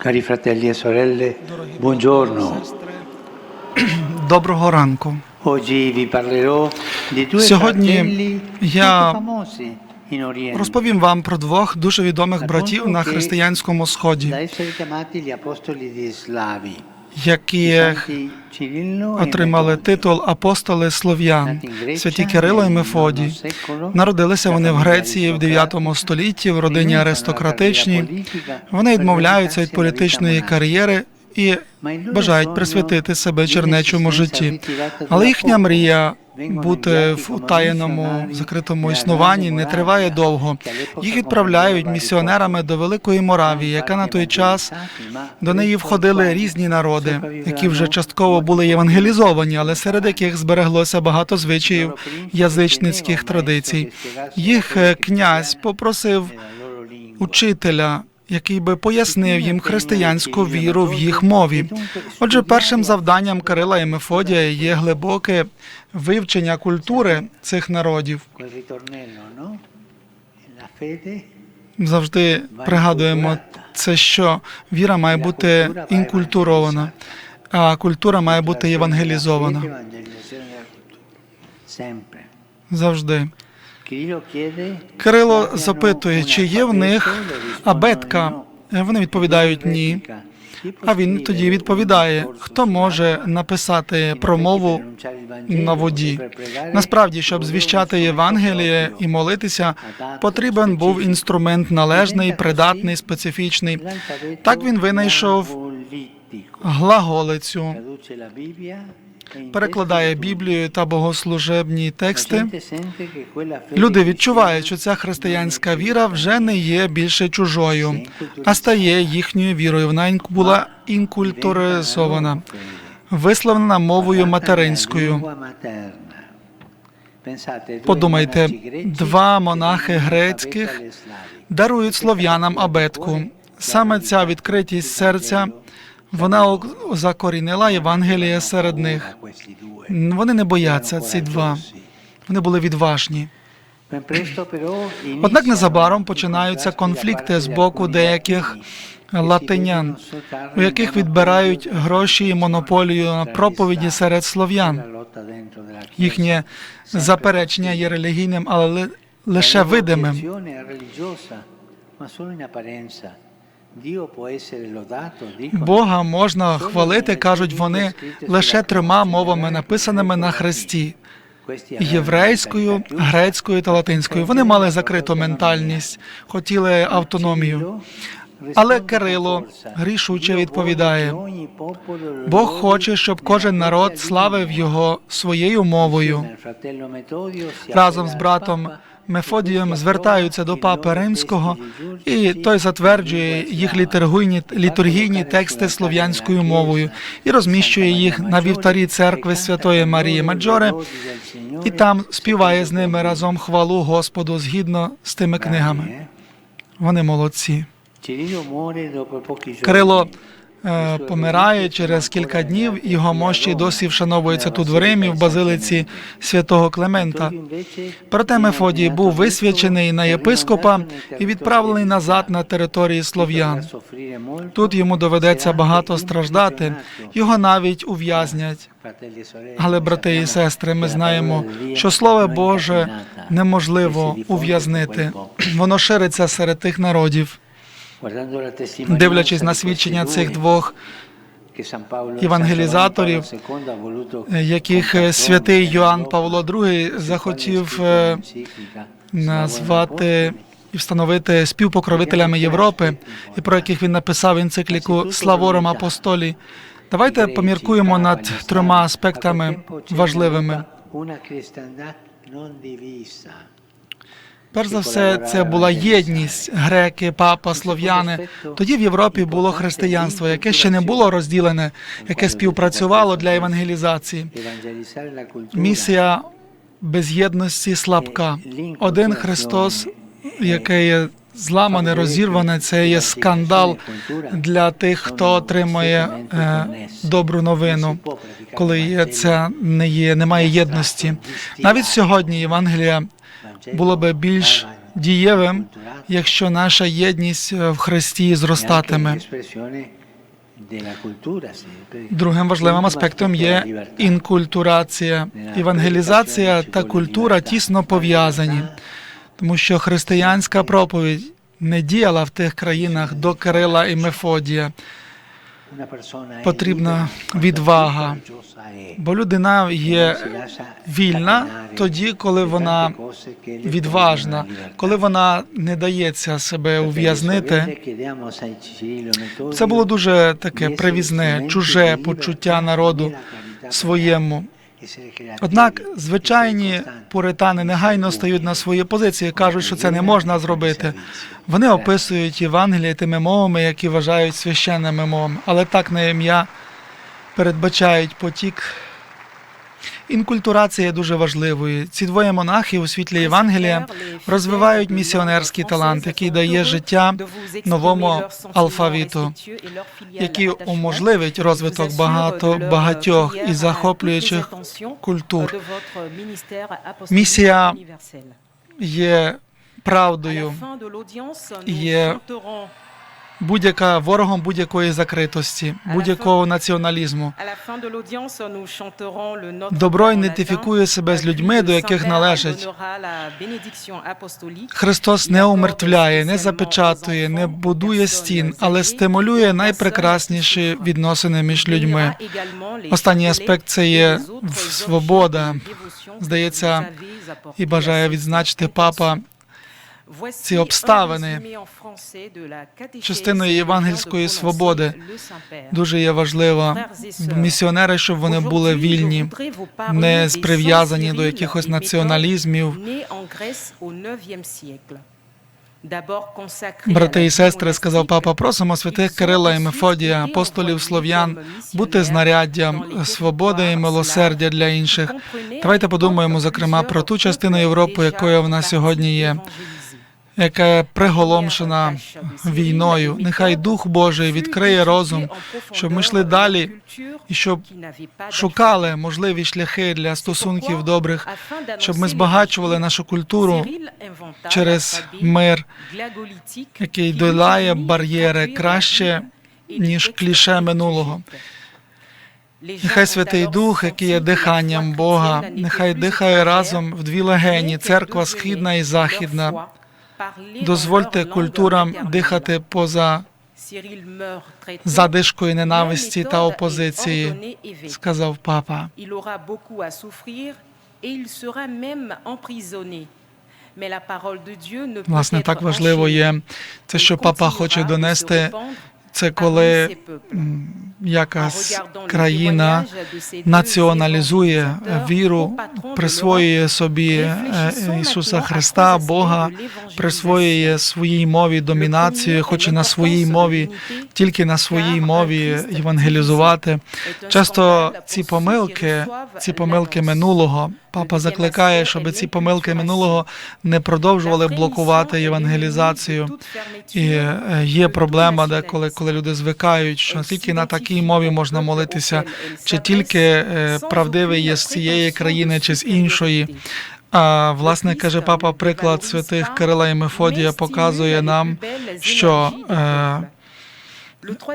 Cari fratelli e sorelle, buongiorno. Доброго ранку. Oggi vi parlerò di due Сьогодні я Розповім вам про двох дуже відомих братів на християнському сході, e отримали титул апостоли слов'ян, святі Кирило і Мефодій. Народилися вони в Греції в 9 столітті в родині аристократичній. Вони відмовляються від політичної кар'єри і бажають присвятити себе чернечому житті. Але їхня мрія бути в утаєному закритому існуванні не триває довго. Їх відправляють місіонерами до Великої Моравії, яка на той час до неї входили різні народи, які вже частково були євангелізовані, але серед яких збереглося багато звичаїв язичницьких традицій. Їх е, князь попросив учителя, який би пояснив їм християнську віру в їх мові. Отже, першим завданням Кирила і Мефодія є глибоке вивчення культури цих народів. Завжди пригадуємо це, що віра має бути інкультурована, а культура має бути євангелізована. Завжди. Кирило запитує, чи є в них абетка. Вони відповідають ні. А він тоді відповідає, хто може написати промову на воді. Насправді, щоб звіщати Євангеліє і молитися, потрібен був інструмент належний, придатний, специфічний. Так він винайшов глаголицю, перекладає Біблію та богослужебні тексти. Люди відчувають, що ця християнська віра вже не є більше чужою, а стає їхньою вірою. Вона була інкультуризована, висловлена мовою материнською. Подумайте, два монахи грецьких дарують слов'янам абетку. Саме ця відкритість серця вона закорінила Євангеліє серед них. Вони не бояться ці два. Вони були відважні. Однак незабаром починаються конфлікти з боку деяких латинян, у яких відбирають гроші і монополію на проповіді серед слов'ян. Їхнє заперечення є релігійним, але лише видимим. Бога можна хвалити, кажуть вони, лише трьома мовами, написаними на хресті єврейською, грецькою та латинською. Вони мали закриту ментальність, хотіли автономію. Але Кирило рішуче відповідає: Бог хоче, щоб кожен народ славив його своєю мовою. Разом з братом Мефодієм звертаються до папи римського, і той затверджує їх літургійні, літургійні тексти слов'янською мовою і розміщує їх на вівтарі церкви Святої Марії Маджоре, і там співає з ними разом хвалу Господу згідно з тими книгами. Вони молодці. Кирило помирає через кілька днів. Його мощі досі вшановуються тут в Римі, в базилиці святого Клемента. Проте Мефодій був висвячений на єпископа і відправлений назад на території слов'ян. Тут йому доведеться багато страждати. Його навіть ув'язнять. Але, брати і сестри, ми знаємо, що слово Боже неможливо ув'язнити. Воно шириться серед тих народів. Дивлячись на свідчення цих двох євангелізаторів, яких е, святий Йоанн Павло II захотів е, назвати і встановити співпокровителями Європи, і про яких він написав енцикліку Славором Апостолі. Давайте поміркуємо над трьома аспектами важливими. Перш за все, це була єдність греки, папа, слов'яни. Тоді в Європі було християнство, яке ще не було розділене, яке співпрацювало для евангелізації. Місія без єдності слабка. Один Христос, який є зламане, розірване, це є скандал для тих, хто отримує е, добру новину, коли це не є, немає єдності. Навіть сьогодні Євангелія було би більш дієвим, якщо наша єдність е, в Христі зростатиме. Другим важливим аспектом є інкультурація. Евангелізація та культура тісно пов'язані, тому що християнська проповідь не діяла в тих країнах до Кирила і Мефодія, потрібна відвага, бо людина є вільна тоді, коли вона відважна, коли вона не дається себе ув'язнити. Це було дуже таке привізне, чуже почуття народу своєму. Однак звичайні пуритани негайно стають на свої позиції, кажуть, що це не можна зробити. Вони описують Євангеліє тими мовами, які вважають священними мовами, але так на ім'я передбачають потік. Інкультурація є дуже важливою. Ці двоє монахи у світлі Євангелія розвивають місіонерський талант, який дає життя новому алфавіту, який уможливить розвиток багато багатьох і захоплюючих культур. Місія є правдою, є будь-яка ворогом будь-якої закритості, будь-якого націоналізму. Добро ідентифікує себе з людьми, до яких належить. Христос не умертвляє, не запечатує, не будує стін, але стимулює найпрекрасніші відносини між людьми. Останній аспект це є свобода. Здається, і бажає відзначити папа ці обставини частиною євангельської свободи. Дуже є важливо місіонери, щоб вони були вільні, не прив'язані до якихось націоналізмів. Брати і сестри, сказав папа, просимо святих Кирила і Мефодія, апостолів слов'ян, бути знаряддям свободи і милосердя для інших. Давайте подумаємо, зокрема, про ту частину Європи, якою вона сьогодні є, яка приголомшена війною. Нехай Дух Божий відкриє розум, щоб ми йшли далі і щоб шукали можливі шляхи для стосунків добрих, щоб ми збагачували нашу культуру через мир, який долає бар'єри краще, ніж кліше минулого. Нехай Святий Дух, який є диханням Бога, нехай дихає разом в дві легені, церква східна і західна. Дозвольте культурам дихати поза задишкою ненависті та опозиції, сказав папа. Власне, так важливо є. Це, що папа хоче донести. Це коли якась країна націоналізує віру, присвоює собі е, Ісуса Христа, Бога, присвоює своїй мові домінацію, хоче на своїй мові, тільки на своїй мові євангелізувати. Часто ці помилки, ці помилки минулого. Папа закликає, щоб ці помилки минулого не продовжували блокувати євангелізацію. І е, є проблема, де коли, коли люди звикають, що тільки на такій мові можна молитися, чи тільки е, правдивий є з цієї країни, чи з іншої. А власне каже папа, приклад святих Кирила і Мефодія показує нам, що е,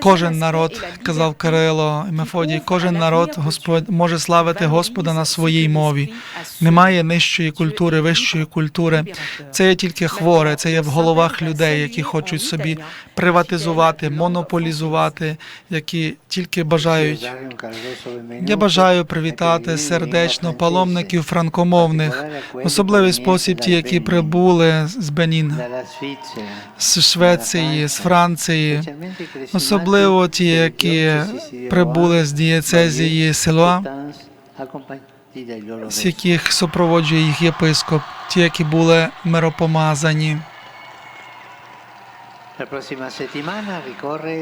Кожен народ, казав Кирило і Мефодій, кожен народ Господь може славити Господа на своїй мові. Немає нижчої культури, вищої культури. Це є тільки хворе, це є в головах людей, які хочуть собі приватизувати, монополізувати, які тільки бажають. Я бажаю привітати сердечно паломників франкомовних, особливий спосіб ті, які прибули з Бенін, з Швеції, з Франції, особливо ті, які прибули з дієцезії села, з яких супроводжує їх єпископ, ті, які були миропомазані.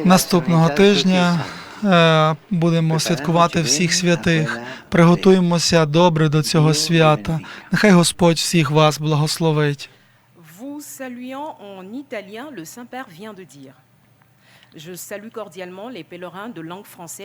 Наступного тижня е, будемо святкувати всіх святих. Приготуємося добре до цього свята. Нехай Господь всіх вас благословить. Saluant en italien, le Saint-Père vient de dire Je salue cordialement les pèlerins de langue française.